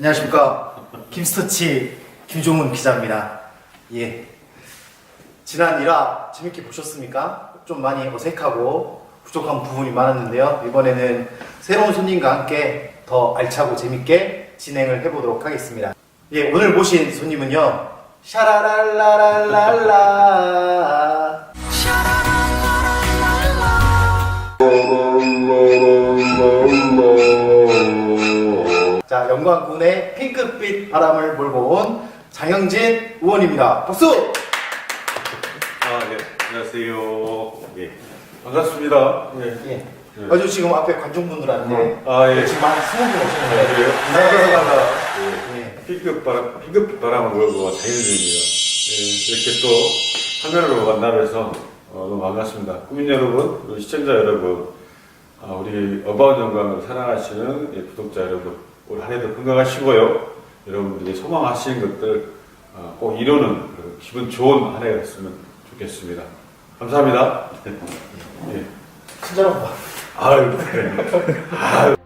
안녕하십니까 김스터치 김종훈 기자입니다. 예. 지난 일화 재밌게 보셨습니까? 좀 많이 어색하고 부족한 부분이 많았는데요. 이번에는 새로운 손님과 함께 더 알차고 재밌게 진행을 해보도록 하겠습니다. 예, 오늘 모신 손님은요. 샤라랄라랄랄라. 자, 영광군의 핑크빛 바람을 몰고 온 장영진 의원입니다. 박수! 아, 네. 안녕하세요. 예. 반갑습니다. 예. 예. 아주 지금 앞에 관중분들한테 아, 예. 지금 한 20분 오시는 아, 거예요. 그래요? 네. 예. 예. 핑크 바람, 핑크 바람을 몰고 자연주입니다. 예. 이렇게 또 화면으로 만나뵈서 어, 너무 반갑습니다. 국민 여러분, 그리고 시청자 여러분, 아, 우리 어바웃 영광을 사랑하시는 예, 구독자 여러분, 올 한해도 건강하시고요. 여러분들이 소망하시는 것들 아, 꼭 이루는 기분 좋은 한 해가 됐으면 좋겠습니다. 감사합니다. 예. 친절한 거 봐. 아유, 그래.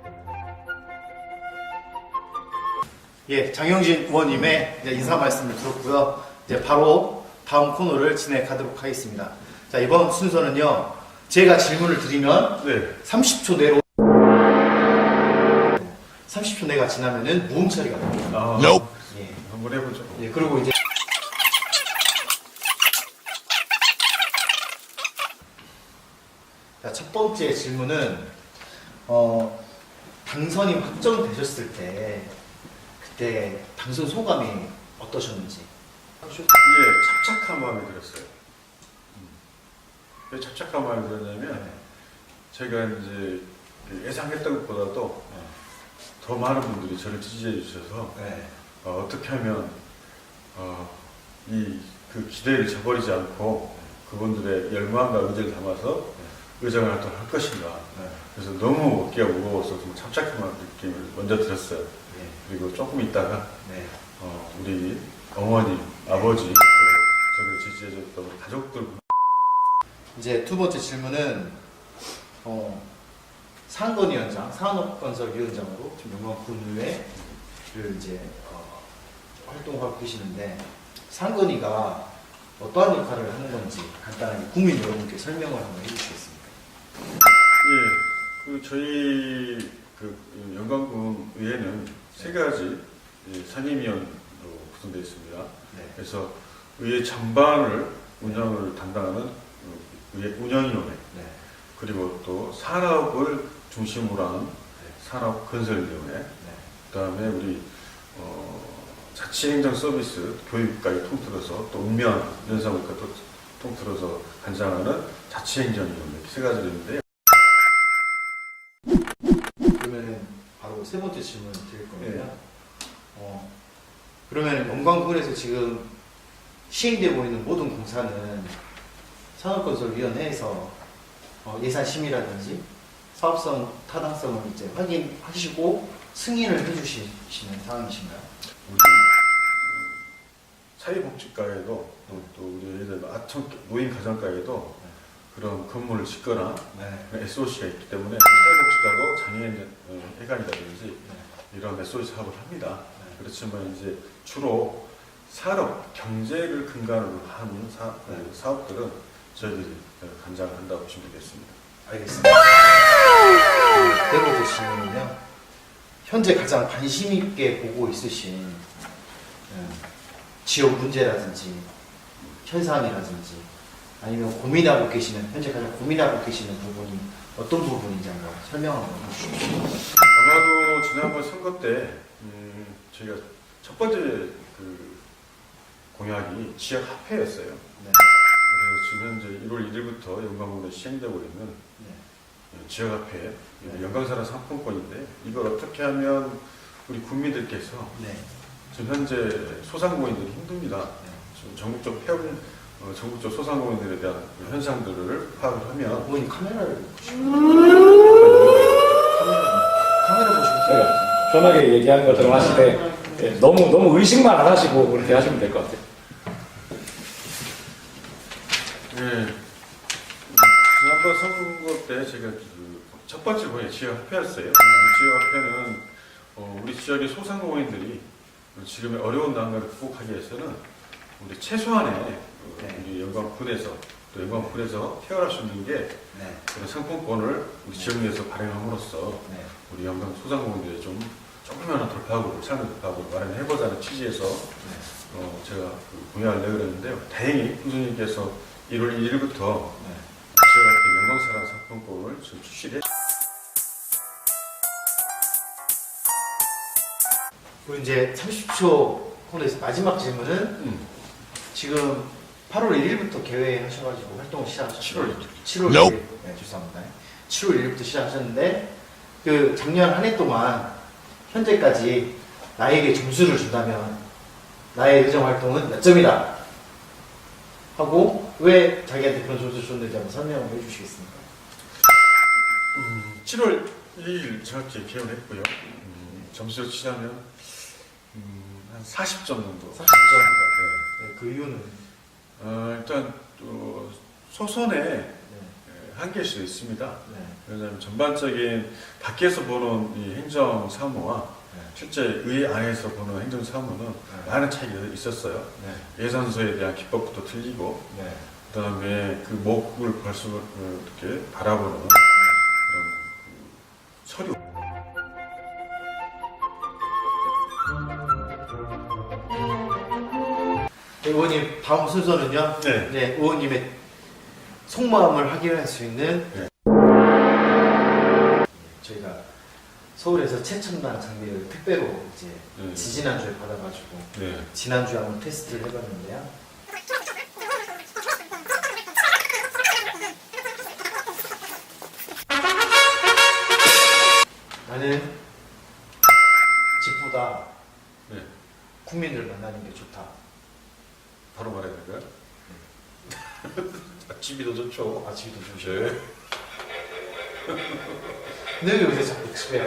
예, 장영진 의원님의 인사 말씀을 들었고요. 이제 바로 다음 코너를 진행하도록 하겠습니다. 자, 이번 순서는요. 제가 질문을 드리면 네. 30초 내로 30초 내가 지나면은 무음 처리가 됩니다. 아, 예. 한번 해보죠. 예, 그리고 이제 자, 첫 번째 질문은 어, 당선이 확정되셨을 때 그때 당선 소감이 어떠셨는지 예, 착착한 마음이 들었어요. 음. 왜 착착한 마음이 들었냐면, 제가 이제 그 예상했던 것보다도 더 많은 분들이 저를 지지해 주셔서, 네. 어, 떻게 하면, 어, 이, 그 기대를 저버리지 않고, 그분들의 열망과 의지를 담아서 의정을 활동할 것인가. 네. 그래서 너무 어깨가 무거워서 좀 착착한 느낌을 먼저 들었어요. 네. 그리고 조금 있다가, 네. 어, 우리 어머니, 아버지, 그리고 저를 지지해줬던 가족들 이제 두 번째 질문은 어, 상건위원장, 산업건설위원장으로 지금 영광 군의회를 이제 어, 활동하고 계시는데 상건위가 어떠한 역할을 하는 건지 간단하게 국민 여러분께 설명을 한번 해주시겠습니까? 예, 그 저희 그 영광군 의회는 세 가지 예, 상임위원으로 구성되어 있습니다. 네. 그래서 의회 전반을 운영을 담당하는 어, 의회 운영위원회 네. 그리고 또 산업을 중심으로 하는 산업 건설위원회 네. 그다음에 우리 어, 자치행정 서비스 교육까지 통틀어서 또 운면 연사국까지 또 통틀어서 관장하는 자치행정위원회 세 가지가 있는데 그러면은 바로 세 번째 질문 드릴 건데요. 네. 어, 그러면 영광군에서 지금 시행되고 있는 모든 공사는 산업건설위원회에서 어, 예산 심의라든지 사업성 타당성을 이제 확인하시고 승인을 해주시는 상황이신가요? 우리 사회복지과에도 또, 또 우리 예를 들면 아청 노인 가정과에도 그런 건물을 짓거나 네. SOC가 있기 때문에 사회복지과도 장애인 어, 회관이라든지 이런 SOC 사업을 합니다. 그렇지만 이제 주로 산업 경제를 근간으로 하는 사, 어, 사업들은 저희들이 어, 관장을 한다고 보시면 되겠습니다. 알겠습니다. 번째 질문은요. 현재 가장 관심 있게 보고 있으신 음, 지역 문제라든지 현상이라든지 아니면 고민하고 계시는 현재 가장 고민하고 계시는 부분이 어떤 부분인지 한번 설명 한번 해주시죠. 아마도 지난번 선거 때 음, 저희가 첫 번째 그 공약이 지역 화폐였어요. 네. 지금 현재 1월 1일부터 영광군에 시행되고 있는 네. 지역화폐 네. 연강사랑 상품권인데 이걸 어떻게 하면 우리 국민들께서 네. 지금 현재 소상공인들이 힘듭니다. 네. 지금 전국적 폐업, 어, 전국적 소상공인들에 대한 그 현상들을 파악을 하면 어머니 카메라를 카메라 카메라 보시고 네, 편하게 얘기하는 것처럼 하시되 예, 너무 너무 의식만 안 하시고 그렇게 하시면 될 것 같아요. 예. 지난번 선거 때 제가 그 첫 번째 공약 지역화폐였어요. 지역화폐는 어, 지역의 소상공인들이 지금의 어려운 난관을 극복하기 위해서는 우리 최소한의 어, 네. 우리 영광군에서 또 영광군에서 태어날 수 있는 게 네. 그런 상품권을 우리 지역 내에서 발행함으로써 네. 우리 영광 소상공인들이 좀 조금이나마 돌파하고 삶을 돌파하고 마련을 해보자는 취지에서 어, 제가 그 공약을 내그랬는데요. 다행히 교수님께서 1월 1일부터 네. 지역학교 영광사랑 상품권을 지금 출시를 했 그리고 이제 30초 코너에서 마지막 질문은 음. 지금 8월 1일부터 계획하셔가지고 활동을 시작하셨죠? 7월 1일. 7월 1일. 네, 죄송합니다. 7월 1일부터 시작하셨는데 그 작년 한 해 동안 현재까지 나에게 점수를 준다면 나의 의정 활동은 몇 점이다 하고 왜 자기한테 그런 점수를 줬는지 한번 설명을 해주시겠습니까? 7월 1일 정확히 개원을 했고요. 음, 점수를 치자면 음, 한 40점 정도. 40점. 네. 네, 그 이유는 어, 일단 또 소선의 네, 에, 한계일 수도 있습니다. 네, 왜냐하면 전반적인 밖에서 보는 이 행정 사무와 네. 실제 의 안에서 보는 행정 사무는 네. 많은 차이가 있었어요. 네, 예산서에 대한 기법부터 틀리고 네. 그다음에 그 목을 벌써 어, 이렇게 바라보는 그런 그 서류. 네, 의원님 다음 순서는요. 네. 네, 의원님의 속마음을 확인할 수 있는 네. 서울에서 최첨단 장비를 택배로 이제 네. 지지난주에 받아가지고 네. 지난주에 한번 테스트를 해봤는데요. 나는 집보다 네. 국민을 만나는 게 좋다. 바로 말해야 될까요? 아, 집이 더 좋죠. 아, 집이 더 좋으시고. 네. 왜 요새 자꾸 집에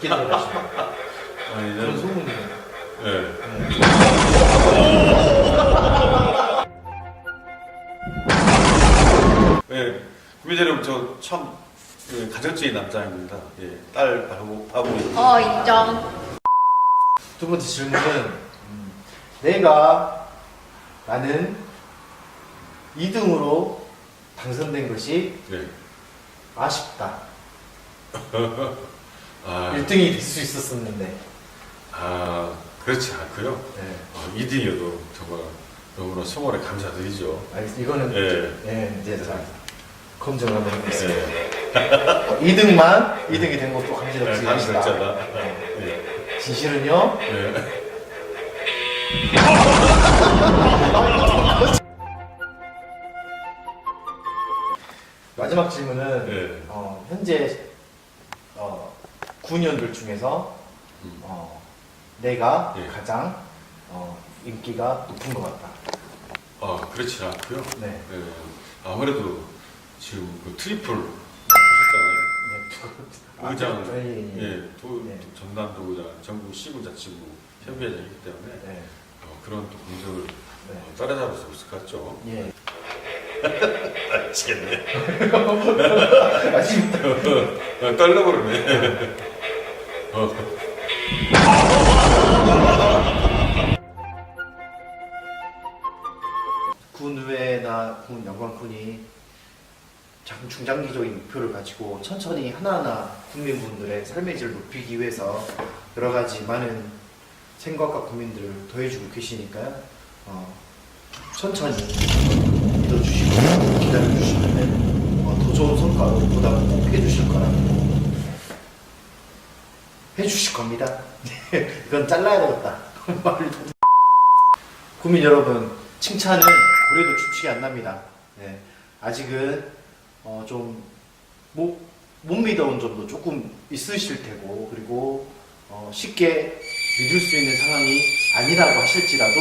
들어가시고 아니, 그런 저는, 소문이 네. 네. 구민 여러분, 저참 그 가정적인 남자입니다. 예. 딸 바보, 바보. 어 인정. 두 번째 질문은 음, 내가 나는 2등으로 당선된 것이 네. 아쉽다. 아, 1등이 될 수 있었었는데. 아, 그렇지 않고요. 네. 어, 2등이어도 정말 너무나 성원에 감사드리죠. 알겠습니다. 이거는 예. 예, 이제 자 검증을 한번 해보겠습니다. 네. 2등만 2등이 된 것도 네, 감지덕지다. 감사했잖아. 네. 네. 진실은요? 네. 마지막 질문은 네. 어, 현재 어, 9년들 중에서 음. 어, 내가 예. 가장 어, 인기가 높은 것 같다. 아, 그렇지 않고요. 네. 네. 아무래도 지금 그 트리플 하셨잖아요. 네. 의장, 아, 예, 예. 예, 도, 네. 전남도의장, 전국 시군자치부 협의회장이기 때문에 네. 어, 그런 또 공적을 네. 어, 따라잡을 수 없을 것 같죠. 예. 아, 미치겠네. 아쉽다. 아, 떨려버리네. 어. 군 외나 군 영광군이 장- 중장기적인 목표를 가지고 천천히 하나하나 국민분들의 삶의 질을 높이기 위해서 여러 가지 많은 생각과 고민들을 더해주고 계시니까요. 어, 천천히 믿어주시고 기다려주시면 어, 더 좋은 성과로 보답을 꼭 해주실 거라고 해주실 겁니다. 이건 잘라야 되겠다. 말도 국민 여러분, 칭찬은 고래도 춤추게 안 납니다. 네, 아직은 어, 좀 못, 못 믿어온 점도 조금 있으실 테고, 그리고 어, 쉽게 믿을 수 있는 상황이 아니라고 하실지라도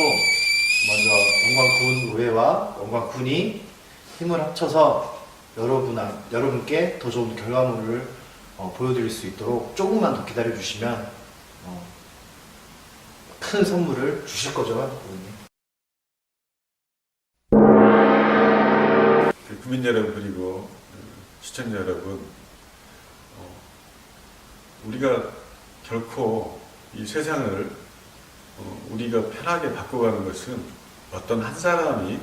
먼저 영광군 의회와 영광군이 힘을 합쳐서 여러분, 여러분께 더 좋은 결과물을 어, 보여드릴 수 있도록 조금만 더 기다려 주시면 어, 큰 선물을 주실 거죠, 의원님? 그 국민 여러분 그리고 그 시청자 여러분 어, 우리가 결코 이 세상을 어, 우리가 편하게 바꿔가는 것은 어떤 한 사람이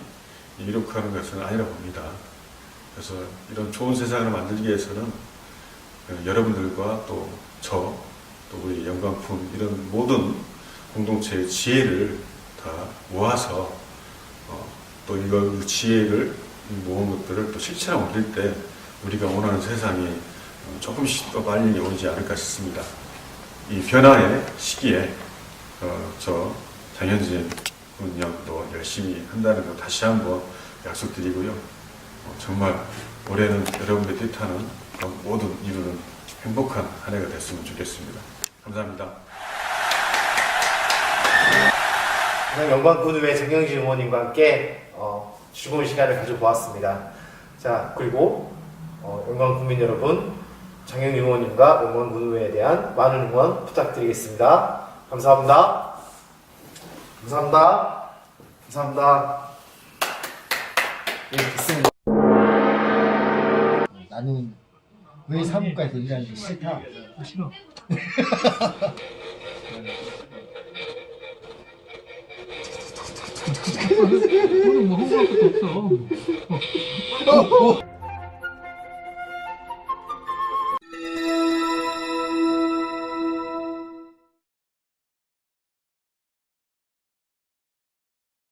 이룩하는 것은 아니라고 봅니다. 그래서 이런 좋은 세상을 만들기 위해서는 어, 여러분들과 또 저, 또 우리 영광품 이런 모든 공동체의 지혜를 다 모아서 어, 또 이걸 지혜를 모은 것들을 또 실천에 옮길 때 우리가 원하는 세상이 어, 조금씩 더 빨리 오지 않을까 싶습니다. 이 변화의 시기에 어, 저 장현진 군영도 열심히 한다는 거 다시 한번 약속드리고요. 어, 정말 올해는 여러분의 뜻하는 모든 이루는 행복한 한 해가 됐으면 좋겠습니다. 감사합니다. 오늘 영광군의회 정영진 의원님과 함께 어, 즐거운 시간을 가져보았습니다. 자 그리고 어, 영광 국민 여러분 정영진 의원님과 영광군의회에 대한 많은 응원 부탁드리겠습니다. 감사합니다. 감사합니다. 감사합니다. 예, 됐습니다. 나는 왜 사무과에서 일하는 게 싫다. 싫어. 그거는 뭐 홍보할 것도 없어.